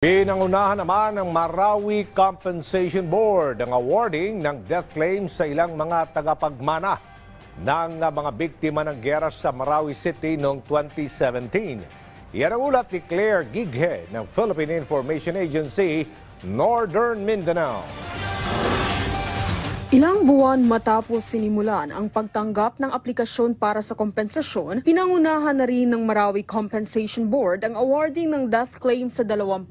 Pinangunahan naman ng Marawi Compensation Board ang awarding ng death claims sa ilang mga tagapagmana ng mga biktima ng gera sa Marawi City noong 2017. Yan ang ulat ni Claire Gighe ng Philippine Information Agency, Northern Mindanao. Ilang buwan matapos sinimulan ang pagtanggap ng aplikasyon para sa kompensasyon, pinangunahan na rin ng Marawi Compensation Board ang awarding ng death claim sa 22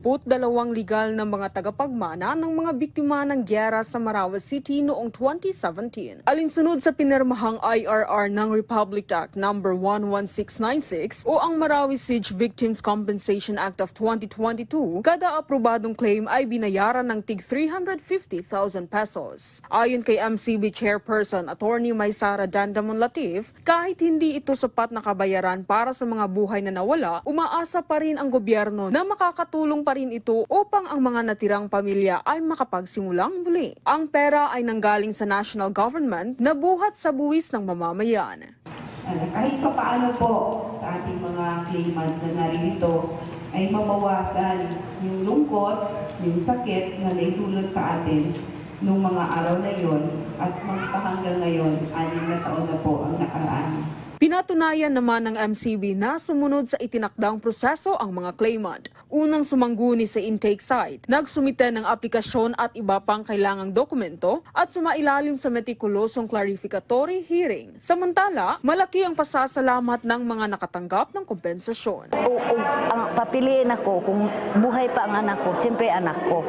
legal na mga tagapagmana ng mga biktima ng gyera sa Marawi City noong 2017. Alinsunod sa pinirmahang IRR ng Republic Act No. 11696 o ang Marawi Siege Victims Compensation Act of 2022, kada aprobadong claim ay binayaran ng tig 350,000 pesos. Ayon kay MCB Chairperson Attorney Maysara Dandamon Latif, kahit hindi ito sapat na kabayaran para sa mga buhay na nawala, umaasa pa rin ang gobyerno na makakatulong pa rin ito upang ang mga natirang pamilya ay makapagsimulang muli. Ang pera ay nanggaling sa national government na buhat sa buwis ng mamamayan. Ano, kahit pa paano po sa ating mga claimants na naririto ay mabawasan yung lungkot, yung sakit na naitulot sa atin nung mga araw na yon at hanggang ngayon, anim na taon na po ang nakaraan. Pinatunayan naman ng MCB na sumunod sa itinakdang proseso ang mga claimant. Unang sumangguni sa intake site, nagsumite ng aplikasyon at iba pang kailangang dokumento at sumailalim sa metikulosong clarificatory hearing. Samantala, malaki ang pasasalamat ng mga nakatanggap ng kompensasyon. o, o ang papiliin ako kung buhay pa ang anak ko, siyempre anak ko.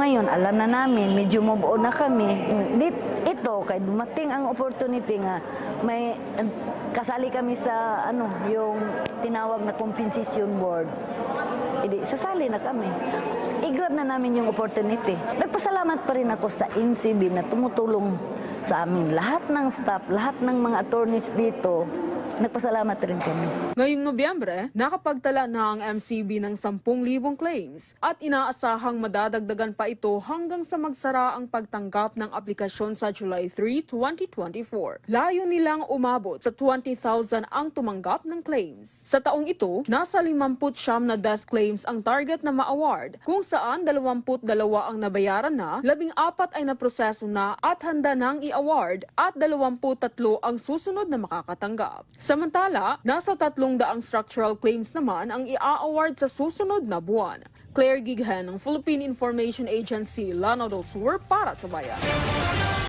Ngayon, alam na namin, medyo mabuo na kami. Dit, ito, kay dumating ang opportunity nga, may kasali kami sa ano, yung tinawag na compensation board. Hindi, sasali na kami. I-grab na namin yung opportunity. Nagpasalamat pa rin ako sa NCB na tumutulong sa amin. Lahat ng staff, lahat ng mga attorneys dito, nagpasalamat rin kami. Ngayong Nobyembre, nakapagtala na ang MCB ng 10,000 claims at inaasahang madadagdagan pa ito hanggang sa magsara ang pagtanggap ng aplikasyon sa July 3, 2024. Layo nilang umabot sa 20,000 ang tumanggap ng claims. Sa taong ito, nasa 50 na death claims ang target na ma-award kung saan 22 ang nabayaran na, 14 ay naproseso na at handa nang i-award at 23 ang susunod na makakatanggap. Samantala, nasa 300 structural claims naman ang i-award sa susunod na buwan. Claire Gighan ng Philippine Information Agency, Lanao del Sur para sa Bayan.